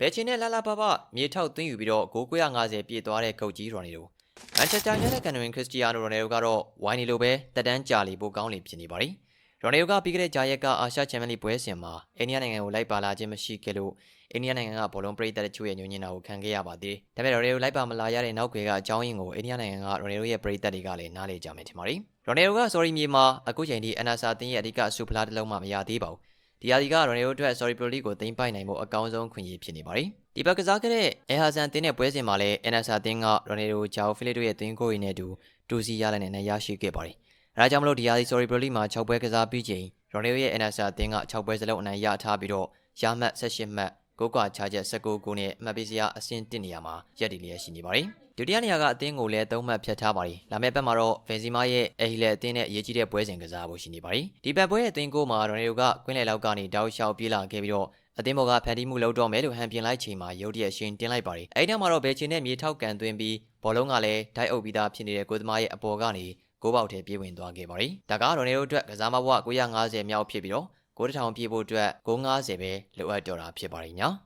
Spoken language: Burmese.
ဘယ်ချင်းနဲ့လာလာပပမြေထောက်သွင်းယူပြီးတော့ဂိုး950ပြည့်သွားတဲ့ကုတ်ကြီးရော်နေတို့မန်ချက်စတာယူနိုက်တက်ကန်ဝင်ခရစ္စတီယာနိုရိုနယ်ဒိုကတော့ဝိုင်းနေလိုပဲတက်တန်းကြာလီပိုကောင်းလီဖြစ်နေပါ ड़ी ရိုနယ်ဒိုကပြီးခဲ့တဲ့ဂျာယက်ကအာရှချန်ပီယံလိပွဲစဉ်မှာအိန္ဒိယနိုင်ငံကိုလိုက်ပါလာခြင်းမရှိခဲ့လို့အိန္ဒိယနိုင်ငံကဘောလုံးပရိသတ်တချို့ရဲ့ညှို့ညင်တာကိုခံခဲ့ရပါသေးတယ်ဒါပေမဲ့ရိုနယ်ဒိုလိုက်ပါမလာရတဲ့နောက်ွယ်ကအကြောင်းရင်းကိုအိန္ဒိယနိုင်ငံကရိုနယ်ဒိုရဲ့ပရိသတ်တွေကလည်းနားလေကြမယ်ထင်ပါ ड़ी ရိုနယ်ဒိုက sorry မြေမှာအခုချိန်ထိအနာဆာတင်းရဲ့အဓိကဆူဖလားတစ်လုံးမှမရသေးပါဘူး ဒီယာဒီကရိုနယ်ဒိုအတွက် sorry pro league ကိုသိမ်းပိုက်နိုင်ဖို့အကောင်းဆုံးခွင့်ရဖြစ်နေပါတယ်။ဒီဘက်ကစားခဲ့တဲ့အဲဟာဆန်တင်းတဲ့ပွဲစဉ်မှာလည်း NSA တင်းကရိုနယ်ဒိုဂျာအိုဖီလစ်တို့ရဲ့သွင်းကိုရင်းနဲ့အတူတူစီရလိုက်တဲ့နဲ့ရရှိခဲ့ပါတယ်။အဲဒါကြောင့်မလို့ဒီယာဒီ sorry pro league မှာ6ပွဲကစားပြီးချိန်ရိုနယ်ဒိုရဲ့ NSA တင်းက6ပွဲစလုံးအနိုင်ရထားပြီးတော့ရမှတ်18မှတ်ကိုကွာချာချက်19ကိုနဲ့အမှတ်ပေးစရာအဆင့်1နေရာမှာရပ်တည်လျက်ရှိနေပါတယ်။ ဒုတိယနေရာကအသင်းကိုလည်းသုံးမှတ်ဖြတ်ထားပါတယ်။လာမယ့်ဘက်မှာတော့ဗင်စီမာရဲ့အဟီလက်အသင်းနဲ့အရေးကြီးတဲ့ပွဲစဉ်ကစားဖို့ရှိနေပါတယ်။ဒီဘက်ပွဲရဲ့အသင်းကိုမှာရိုနယ်ဒိုကကွင်းလယ်လောက်ကနေတောက်လျှောက်ပြေးလာခဲ့ပြီးတော့အသင်းဘော်ကဖန်တီးမှုလုပ်တော့မယ်လို့ဟန်ပြင်လိုက်ချိန်မှာရုတ်တရက်ရှင်တင်လိုက်ပါတယ်။အဲဒီနောက်မှာတော့ဘယ်ချင်နဲ့မြေထောက်ကန်သွင်းပြီးဘောလုံးကလည်းဒိုက်အုပ်ပြီးသားဖြစ်နေတဲ့ကိုသမားရဲ့အပေါ်ကနေကိုပေါက်ထဲပြေးဝင်သွားခဲ့ပါတယ်။ဒါကရိုနယ်ဒိုအတွက်ကစားမဘဝ950မြောက်ဖြစ်ပြီးတော့900ပြေးဖို့အတွက်950ပဲလိုအပ်တော့တာဖြစ်ပါတယ်ညာ။